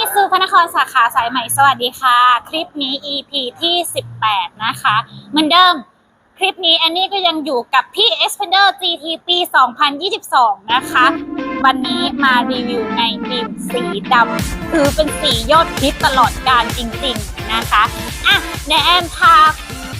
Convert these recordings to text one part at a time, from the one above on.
มิซูพระนครสาขาสายใหม่สวัสดีค่ะ คลิปนี้ EP ที่ 18 นะคะ เหมือนเดิมคลิปนี้แอนนี่ก็ยังอยู่กับพี่ Xpander GT ปี 2022 นะคะ วันนี้มารีวิวในธีมสีดำคือเป็นสียอดฮิตตลอดการจริงๆนะคะอะในแอนพา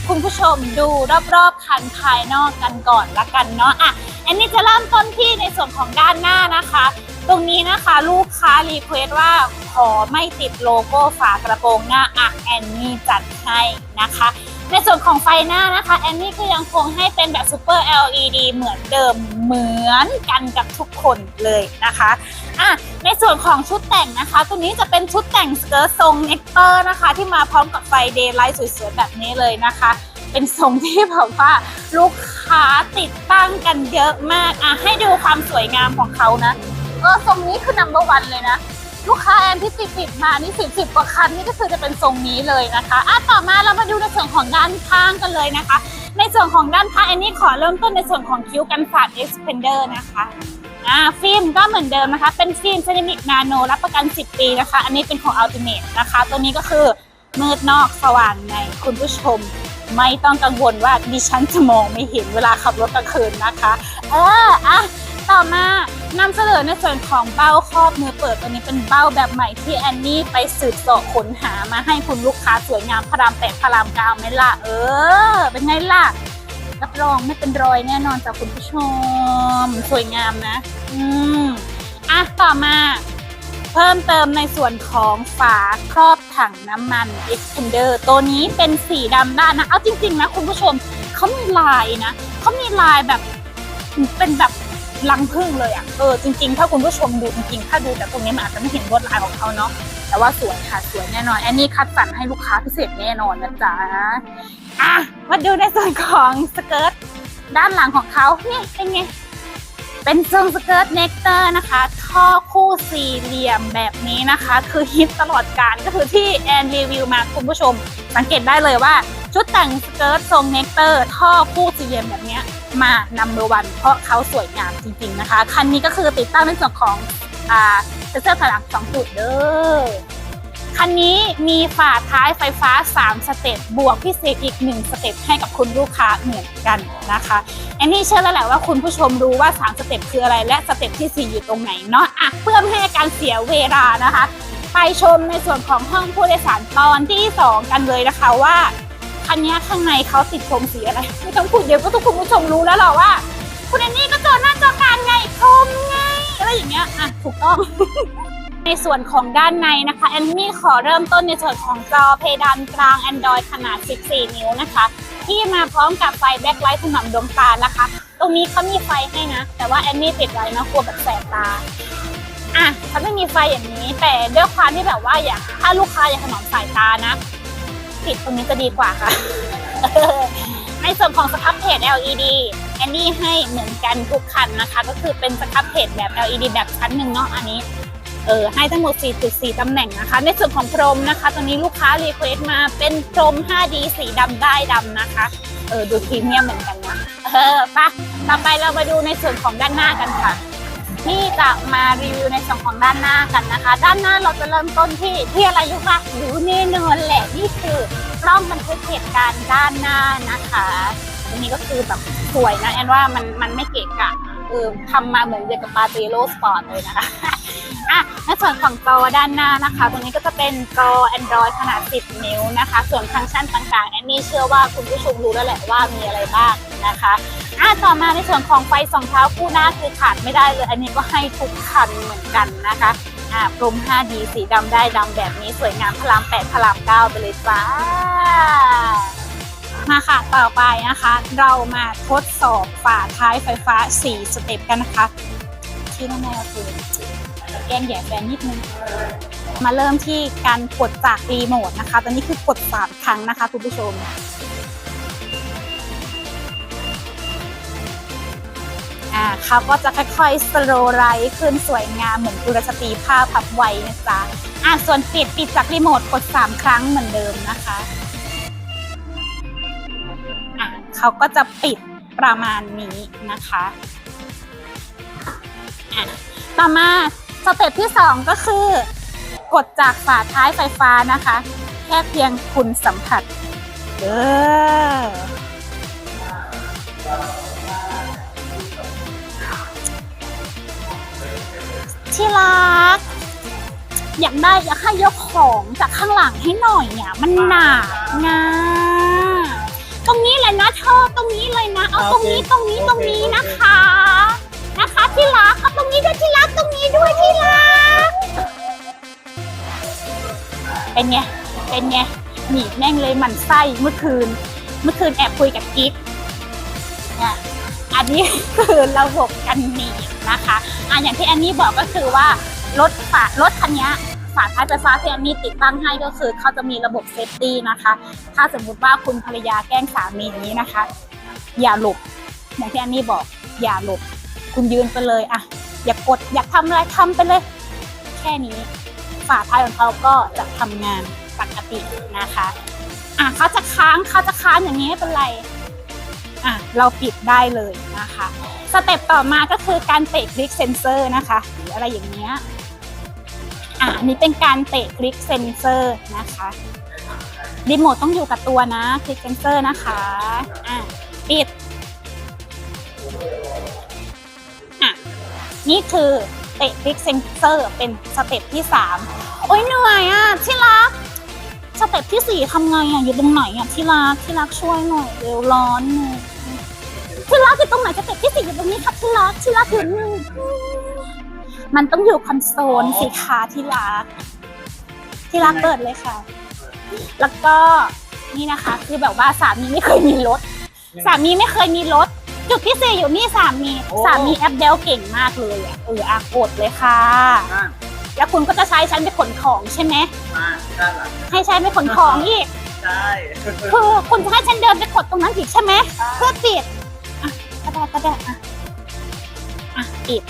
คุณผู้ชมดูรอบๆคันภายนอกกันก่อนละกันเนาะอะแอนนี่จะเริ่มต้นที่ในส่วนของด้านหน้านะคะ ตรงนี้นะคะลูกค้ารีเควสว่าขอไม่ติดโลโก้ฝากระโปรงหน้าอะแอนนี่จัดให้นะคะ ในส่วนของไฟหน้านะคะแอนนี่ก็ยังคงให้เป็นแบบซูเปอร์ LED เหมือนเดิมเหมือนกันกับทุกคนเลยนะคะอะในส่วนของชุดแต่งนะคะ ตัวนี้จะเป็นชุดแต่งสเกิร์ตทรงเนกเตอร์นะคะ ที่มาพร้อมกับไฟเดย์ไลท์สวยๆแบบนี้เลยนะคะเป็นทรงที่แบบว่าลูกค้าติดตั้งกันเยอะมากอะให้ดูความสวยงามของเขานะ เออทรงนี้คือ number one เลยนะ ลูกค้าแอนที่ติดติดมานี่สิบสิบกว่าคันนี่ก็คือจะเป็นทรงนี้เลยนะคะอะต่อมาเรามาดูในส่วนของด้านข้างกันเลยนะคะ ในส่วนของด้านข้างแอนนี่ขอเริ่มต้นในส่วนของคิ้วกันฝาด Expander นะคะอ่าฟิล์มก็เหมือนเดิมนะคะ เป็นฟิล์มเซรามิกนาโนรับประกัน 10 ปีนะคะ อันนี้เป็นของ Ultimate นะคะ ตัวนี้ก็คือมืดนอกสว่างในคุณผู้ชมไม่ต้องกังวลว่าดิฉันจะมองไม่เห็นเวลาขับรถกลางคืนนะคะ เอออะ ต่อมานำเสนอในส่วนของเบ้าครอบมือเปิดตัวนี้เป็นเบ้าแบบใหม่ที่แอนนี่ไปสืบเสาะค้นหามาให้คุณลูกค้าสวยงามพระรามแปดพระรามเก้าไหมล่ะเออ เป็นไงล่ะรับรองไม่เป็นรอยแน่นอนจากคุณผู้ชม สวยงามนะ อืมอะต่อมา เพิ่มเติมในส่วนของฝาครอบถังน้ำมัน Expander ตัวนี้เป็นสีดำด้านนะ เอาจริง ๆ นะคุณผู้ชมเขามีลายนะเขามีลายแบบเป็นแบบ ลังพึ่งเลยอะ เออจริงๆ ถ้าคุณผู้ชมดูจริงๆ ถ้าดูแต่ตรงนี้มันอาจจะไม่เห็นลวดลายของเขาเนาะ แต่ว่าสวยค่ะสวยแน่นอน แอนนี่คัดสรรให้ลูกค้าพิเศษแน่นอนนะจ๊ะ อะ มาดูในส่วนของสเกิร์ตด้านหลังของเขานี่เป็นไง เป็นทรงสเกิร์ตเนกเตอร์นะคะท่อคู่สี่เหลี่ยมแบบนี้นะคะ คือฮิตตลอดการก็คือที่แอนรีวิวมาคุณผู้ชม สังเกตได้เลยว่าชุดแต่งสเกิร์ตทรงเนกเตอร์ท่อคู่สี่เหลี่ยมแบบเนี้ย มานัมเบอร์วันเพราะเขาสวยงามจริงๆนะคะ คันนี้ก็คือติดตั้งในส่วนของเซ็นเซอร์ถอยหลัง2จุดเด้อคันนี้มีฝาท้ายไฟฟ้า 3 สเต็ปบวกพิเศษอีก 1 สเต็ปให้กับคุณลูกค้าเหมือนกันนะคะแอนนี่เชื่อแล้วแหละว่าคุณผู้ชมรู้ว่า 3 สเต็ปคืออะไร และสเต็ปที่ 4 อยู่ตรงไหนเนาะอะเพื่อไม่ให้การเสียเวลานะคะ ไปชมในส่วนของห้องผู้โดยสารตอนที่ 2 กันเลยนะคะว่า คันนี้ข้างในเขาติดชมสีอะไร ไม่ต้องพูดเดี๋ยวก็ทุกคุณผู้ชมรู้แล้วหรอว่า คุณแอนนี่ก็จอหน้าจอการไงคมไงอะไรอย่างเงี้ยอะถูกต้อง ในส่วนของด้านในนะคะแอนนี่ขอเริ่มต้นในส่วนของจอเพดานกลาง Android ขนาด 14 นิ้วนะคะ ที่มาพร้อมกับไฟแบ็คไลท์ถนอมดวงตานะคะ ตรงนี้เขามีไฟให้นะ แต่ว่าแอนนี่ติดไว้นะกลัวแบบแสบตาอะเขาไม่มีไฟอย่างนี้ แต่ด้วยความที่แบบว่าอยากถ้าลูกค้าอยากถนอมสายตานะ ติดตรงนี้จะดีกว่าค่ะ ในส่วนของสครับเพจ LED แอนนี่ให้เหมือนกันทุกคันนะคะ ก็คือเป็นสครับเพจแบบ LED แบบชั้นหนึ่งเนาะอันนี้เออให้ทั้งหมด 4.4 ตำแหน่งนะคะ ในส่วนของพรมนะคะ ตอนนี้ลูกค้ารีเควสมาเป็นพรม 5D สีดำได้ดำนะคะ เออดูพรีเมียมเหมือนกันนะ เออปะต่อไปเรามาดูในส่วนของด้านหน้ากันค่ะ ที่จะมารีวิวในส่วนของด้านหน้ากันนะคะ ด้านหน้าเราจะเริ่มต้นที่ที่อะไรรู้ปะรู้แน่นอนแหละนี่คือกล้องมันคือเหตุการณ์ด้านหน้านะคะอันนี้ก็คือแบบสวยนะแอนว่ามันมันไม่เกะกะเออทำมาเหมือนเดียวกับปาเตโรสปอร์ตเลยนะคะ อะในส่วนของจอด้านหน้านะคะ ตรงนี้ก็จะเป็นจอ Android ขนาด 10 นิ้วนะคะ ส่วนฟังก์ชันต่างๆแอนนี่เชื่อว่าคุณผู้ชมรู้แล้วแหละว่ามีอะไรบ้างนะคะอะต่อมาในส่วนของไฟสองเท้าคู่หน้าคือขาดไม่ได้เลย อันนี้ก็ให้ทุกคันเหมือนกันนะคะอะพรม 5D สีดำได้ดำแบบนี้สวยงามพลาม8พลาม9ไปเลยจ้ามาค่ะต่อไปนะคะ เรามาทดสอบฝาท้ายไฟฟ้า 4 สเต็ปกันนะคะ ที่แน่ๆคือ แกงแย่แฟนนิดนึง มาเริ่มที่การกดจากรีโมทนะคะ ตอนนี้คือกดสามครั้งนะคะคุณผู้ชม อ่าเขาก็จะค่อยๆสโลไรท์ขึ้นสวยงามเหมือนกุลสตรีผ้าพับไว้นะจ๊ะอ่าส่วนปิดปิดจากรีโมทกด 3 ครั้งเหมือนเดิมนะคะอะเขาก็จะปิดประมาณนี้นะคะอะต่อมา สเต็ปที่ 2 ก็คือกดจากฝาท้ายไฟฟ้านะคะ แค่เพียงคุณสัมผัสเออที่รัก อยากได้อยากให้ยกของจากข้างหลังให้หน่อยเนี่ย มันหนักนะตรงนี้เลยนะเธอตรงนี้เลยนะ เอาตรงนี้ตรงนี้ตรงนี้นะคะ นะคะที่รักเอาตรงนี้ด้วยที่รักตรงนี้ด้วยที่รัก เป็นไง เป็นไง หนีแม่งเลยหมันไส้เมื่อคืน เมื่อคืนแอบคุยกับกิ๊กเนี่ยอันนี้คือระบบกันหนีบนะคะอะอย่างที่แอนนี่บอกก็คือว่ารถฝารถคันนี้ฝาท้ายไฟฟ้าที่แอนนี่ติดตั้งให้ก็คือเขาจะมีระบบเซฟตี้นะคะ ถ้าสมมุติว่าคุณภรรยาแกล้งสามีอย่างนี้นะคะ อย่าหลบอย่างที่แอนนี่บอกอย่าหลบ คุณยืนไปเลยอะอย่ากดอยากทำอะไรทำไปเลย แค่นี้ฝาท้ายของเขาก็จะทำงานปกตินะคะอะเขาจะค้างเขาจะค้างอย่างนี้ไม่เป็นไรอะเราปิดได้เลยนะคะสเต็ปต่อมาก็คือการเตะคลิกเซนเซอร์นะคะหรืออะไรอย่างเงี้ยอะนนี้เป็นการเตะคลิกเซนเซอร์นะคะรีโมทต้องอยู่กับตัวนะคลิกเซนเซอร์นะคะอะปิด นี่คือเตะคลิกเซนเซอร์เป็นสเต็ปที่สามโอ้ยเหนื่อยอะที่รักสเต็ปที่สี่ทำไงอะอยู่ตรงไหนอะที่รักที่รักช่วยหน่อยเร็วร้อนหน่ยที่รักอยู่ตรงไหนสเต็ปที่สี่อยู่ตรงนี้ค่ะที่รักที่รักอยู่นี่มันต้องอยู่คอนโซลสิคะที่รักที่รักเปิดเลยค่ะ แล้วก็นี่นะคะ คือแบบว่าสามีไม่เคยมีรถ สามีไม่เคยมีรถ จุดที่สี่อยู่นี่สามีโอ้ สามีแอปเดลเก่งมากเลยอะเอออะกดเลยค่ะอะแล้วคุณก็จะใช้ฉันไปขนของใช่ไหมมาด้านหลังให้ฉันไปขนของอีก ใช่คือคุณจะให้ฉันเดินไปกดตรงนั้นอีกใช่ไหมเพื่อปิดอะก็ได้ก็ได้อะอะปิด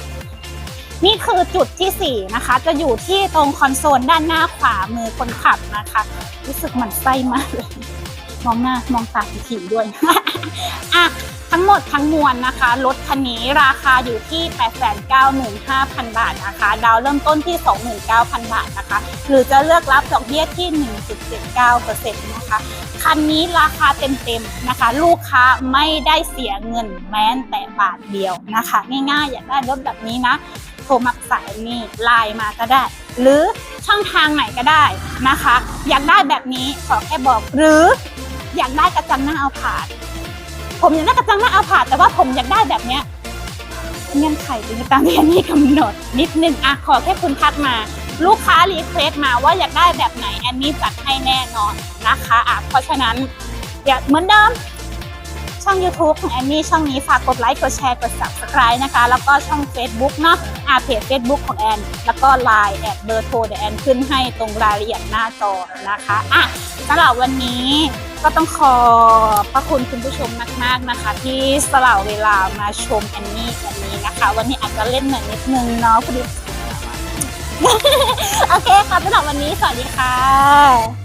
นี่คือจุดที่สี่นะคะ จะอยู่ที่ตรงคอนโซลด้านหน้าขวามือคนขับนะคะ รู้สึกหมันไส้มากเลย มองหน้ามองตาถี่ๆด้วย อะ ทั้งหมดทั้งมวลนะคะ รถคันนี้ราคาอยู่ที่ 895,000 บาทนะคะ ดาวเริ่มต้นที่ 29,000 บาทนะคะ หรือจะเลือกรับดอกเบี้ยที่ 1.79%นะคะ คันนี้ราคาเต็มๆนะคะ ลูกค้าไม่ได้เสียเงินแม้แต่บาทเดียวนะคะ ง่ายๆ อยากได้รถแบบนี้นะ โทรมาสายนี่ไลน์มาก็ได้ หรือช่องทางไหนก็ได้นะคะ อยากได้แบบนี้ขอแค่บอกหรืออยากได้กระจังหน้าเอาผาด ผมอยากได้กระจังหน้าอาผาดแต่ว่าผมอยากได้แบบเนี้ยเงื่อนไขเป็นไปตามที่อันนี้กำหนด นิดนึงอะขอแค่คุณทักมา ลูกค้ารีเควสต์มาว่าอยากได้แบบไหนแอนนี่จัดให้แน่นอนนะคะอะเพราะฉะนั้นอย่าเหมือนเดิมช่อง YouTube ของแอนนี่ช่องนี้ฝากกดไลค์กดแชร์กด subscribe นะคะ แล้วก็ช่อง Facebook เนาะอาเพจ Facebook ของแอน แล้วก็ Line แอดเบอร์โทรเดี๋ยวแอนขึ้นให้ตรงรายละเอียดหน้าจอนะคะอะสำหรับวันนี้ ก็ต้องขอพระคุณคุณผู้ชมมาก ๆนะคะ ที่สละเวลามาชมแอนนี่วันนี้นะคะ วันนี้อาจจะเล่นหน่อยนิดนึงเนาะคุณดิโอเคค่ะสำหรับวันนี้สวัสดีค่ะ